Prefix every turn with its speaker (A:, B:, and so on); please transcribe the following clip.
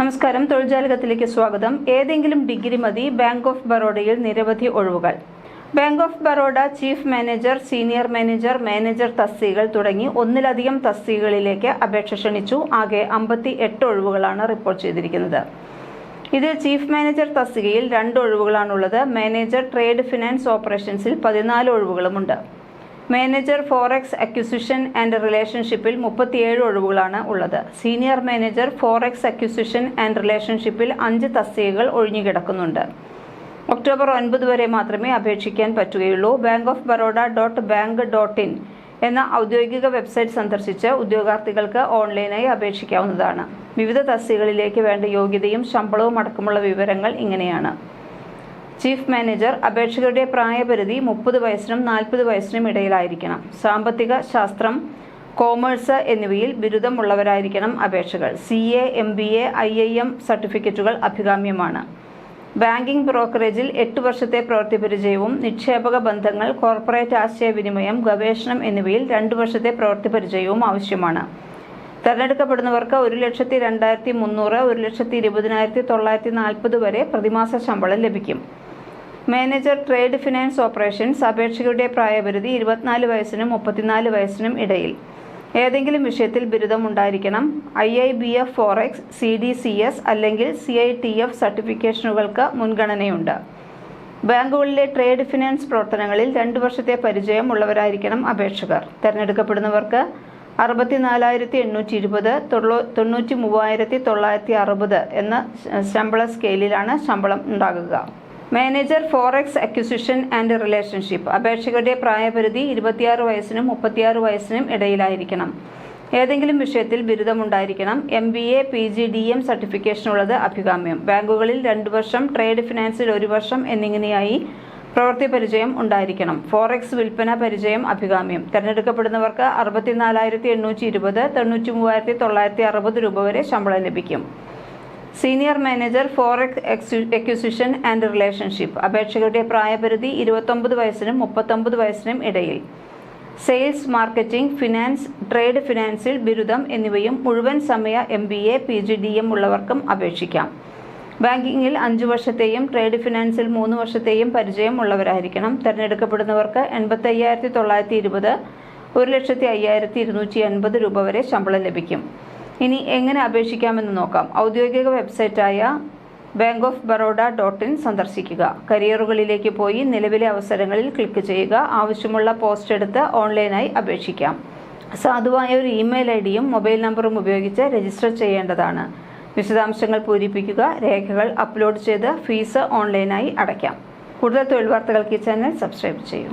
A: നമസ്കാരം. തൊഴിൽജാലകത്തിലേക്ക് സ്വാഗതം. ഏതെങ്കിലും ഡിഗ്രി മതി ബാങ്ക് ഓഫ് ബറോഡയിൽ നിരവധി ഒഴിവുകൾ. Bank of Baroda chief manager senior manager manager തസ്തികൾ തുടങ്ങി ഒന്നിലധികം തസ്തികകളിലേക്ക് അപേക്ഷ ക്ഷണിച്ചു. ആകെ അമ്പത്തി എട്ട് ഒഴിവുകളാണ് റിപ്പോർട്ട് ചെയ്തിരിക്കുന്നത്. ഇതിൽ ചീഫ് മാനേജർ തസ്തികയിൽ രണ്ട് ഒഴിവുകളാണുള്ളത്. മാനേജർ ട്രേഡ് ഫിനാൻസ് ഓപ്പറേഷൻസിൽ പതിനാല് ഒഴിവുകളുമുണ്ട്. മാനേജർ ഫോറക്സ് അക്വിസിഷൻ ആൻഡ് റിലേഷൻഷിപ്പിൽ മുപ്പത്തിയേഴ് ഒഴിവുകളാണ് ഉള്ളത്. Senior manager forex acquisition and റിലേഷൻഷിപ്പിൽ അഞ്ച് തസ്തികകൾ ഒഴിഞ്ഞുകിടക്കുന്നുണ്ട് ഒക്ടോബർ ഒൻപത് വരെ മാത്രമേ അപേക്ഷിക്കാൻ പറ്റുകയുള്ളൂ. Bank of Baroda dot bank dot in എന്ന ഔദ്യോഗിക വെബ്സൈറ്റ് സന്ദർശിച്ച് ഉദ്യോഗാർത്ഥികൾക്ക് ഓൺലൈനായി അപേക്ഷിക്കാവുന്നതാണ്. വിവിധ തസ്തികകളിലേക്ക് വേണ്ട യോഗ്യതയും ശമ്പളവും അടക്കമുള്ള വിവരങ്ങൾ ഇങ്ങനെയാണ്. ചീഫ് മാനേജർ അപേക്ഷകരുടെ പ്രായപരിധി മുപ്പത് വയസ്സിനും നാൽപ്പത് വയസ്സിനും ഇടയിലായിരിക്കണം. സാമ്പത്തിക ശാസ്ത്രം കോമേഴ്സ് എന്നിവയിൽ ബിരുദമുള്ളവരായിരിക്കണം അപേക്ഷകൾ. C A M B A I I M സർട്ടിഫിക്കറ്റുകൾ അഭികാമ്യമാണ്. ബാങ്കിംഗ് ബ്രോക്കറേജിൽ എട്ട് വർഷത്തെ പ്രവൃത്തി പരിചയവും നിക്ഷേപക ബന്ധങ്ങൾ കോർപ്പറേറ്റ് ആശയവിനിമയം ഗവേഷണം എന്നിവയിൽ രണ്ട് വർഷത്തെ പ്രവൃത്തി പരിചയവും ആവശ്യമാണ്. തെരഞ്ഞെടുക്കപ്പെടുന്നവർക്ക് ഒരു ലക്ഷത്തി രണ്ടായിരത്തി മുന്നൂറ് ഒരു ലക്ഷത്തി ഇരുപതിനായിരത്തി തൊള്ളായിരത്തി നാൽപ്പത് വരെ പ്രതിമാസ ശമ്പളം ലഭിക്കും. മാനേജർ ട്രേഡ് ഫിനാൻസ് ഓപ്പറേഷൻസ് അപേക്ഷകരുടെ പ്രായപരിധി ഇരുപത്തിനാല് വയസ്സിനും മുപ്പത്തിനാല് വയസ്സിനും ഇടയിൽ. ഏതെങ്കിലും വിഷയത്തിൽ ബിരുദം ഉണ്ടായിരിക്കണം I I B F forex C D C S അല്ലെങ്കിൽ സി ഐ ടി എഫ് സർട്ടിഫിക്കേഷനുകൾക്ക് മുൻഗണനയുണ്ട്. ബാങ്കുകളിലെ ട്രേഡ് ഫിനാൻസ് പ്രവർത്തനങ്ങളിൽ രണ്ട് വർഷത്തെ പരിചയം ഉള്ളവരായിരിക്കണം അപേക്ഷകർ. തിരഞ്ഞെടുക്കപ്പെടുന്നവർക്ക് അറുപത്തിനാലായിരത്തി എണ്ണൂറ്റി ഇരുപത് തൊണ്ണൂറ്റി മൂവായിരത്തി തൊള്ളായിരത്തി അറുപത് എന്ന ശമ്പള സ്കെയിലിലാണ് ശമ്പളം ഉണ്ടാകുക. Manager forex acquisition and relationship. അപേക്ഷകരുടെ പ്രായപരിധി ഇരുപത്തിയാറ് വയസ്സിനും മുപ്പത്തിയാറ് വയസ്സിനും ഇടയിലായിരിക്കണം. ഏതെങ്കിലും വിഷയത്തിൽ ബിരുദമുണ്ടായിരിക്കണം. M B A P G D M സർട്ടിഫിക്കേഷനുള്ളത് അഭികാമ്യം. ബാങ്കുകളിൽ രണ്ട് വർഷം ട്രേഡ് ഫിനാൻസിൽ ഒരു വർഷം എന്നിങ്ങനെയായി പ്രവൃത്തി പരിചയം ഉണ്ടായിരിക്കണം. ഫോറക്സ് വിൽപ്പന പരിചയം അഭികാമ്യം. തിരഞ്ഞെടുക്കപ്പെടുന്നവർക്ക് അറുപത്തിനാലായിരത്തി എണ്ണൂറ്റി ഇരുപത് തൊണ്ണൂറ്റി മൂവായിരത്തി തൊള്ളായിരത്തി അറുപത് രൂപ വരെ ശമ്പളം ലഭിക്കും. Senior manager forex acquisition and relationship. അപേക്ഷകരുടെ പ്രായപരിധി ഇരുപത്തൊമ്പത് വയസ്സിനും മുപ്പത്തൊമ്പത് വയസ്സിനും ഇടയിൽ. സെയിൽസ് മാർക്കറ്റിംഗ് ഫിനാൻസ് ട്രേഡ് ഫിനാൻസിൽ ബിരുദം എന്നിവയും മുഴുവൻ സമയ M B A P G D M ഉള്ളവർക്കും അപേക്ഷിക്കാം. ബാങ്കിങ്ങിൽ അഞ്ചു വർഷത്തെയും ട്രേഡ് ഫിനാൻസിൽ മൂന്ന് വർഷത്തെയും പരിചയം ഉള്ളവരായിരിക്കണം. തിരഞ്ഞെടുക്കപ്പെടുന്നവർക്ക് എൺപത്തി അയ്യായിരത്തി തൊള്ളായിരത്തി ഇരുപത് ഒരു ലക്ഷത്തി അയ്യായിരത്തി ഇരുന്നൂറ്റി എൺപത് രൂപ വരെ ശമ്പളം ലഭിക്കും. ഇനി എങ്ങനെ അപേക്ഷിക്കാമെന്ന് നോക്കാം. ഔദ്യോഗിക വെബ്സൈറ്റായ bank of Baroda dot in സന്ദർശിക്കുക. കരിയറുകളിലേക്ക് പോയി നിലവിലെ അവസരങ്ങളിൽ ക്ലിക്ക് ചെയ്യുക. ആവശ്യമുള്ള പോസ്റ്റ് എടുത്ത് ഓൺലൈനായി അപേക്ഷിക്കാം. സാധുവായ ഒരു ഇമെയിൽ ഐ ഡിയും മൊബൈൽ നമ്പറും ഉപയോഗിച്ച് രജിസ്റ്റർ ചെയ്യേണ്ടതാണ്. വിശദാംശങ്ങൾ പൂരിപ്പിക്കുക. രേഖകൾ അപ്ലോഡ് ചെയ്ത് ഫീസ് ഓൺലൈനായി അടയ്ക്കാം. കൂടുതൽ തൊഴിൽ വാർത്തകൾക്ക് ഈ ചാനൽ സബ്സ്ക്രൈബ് ചെയ്യൂ.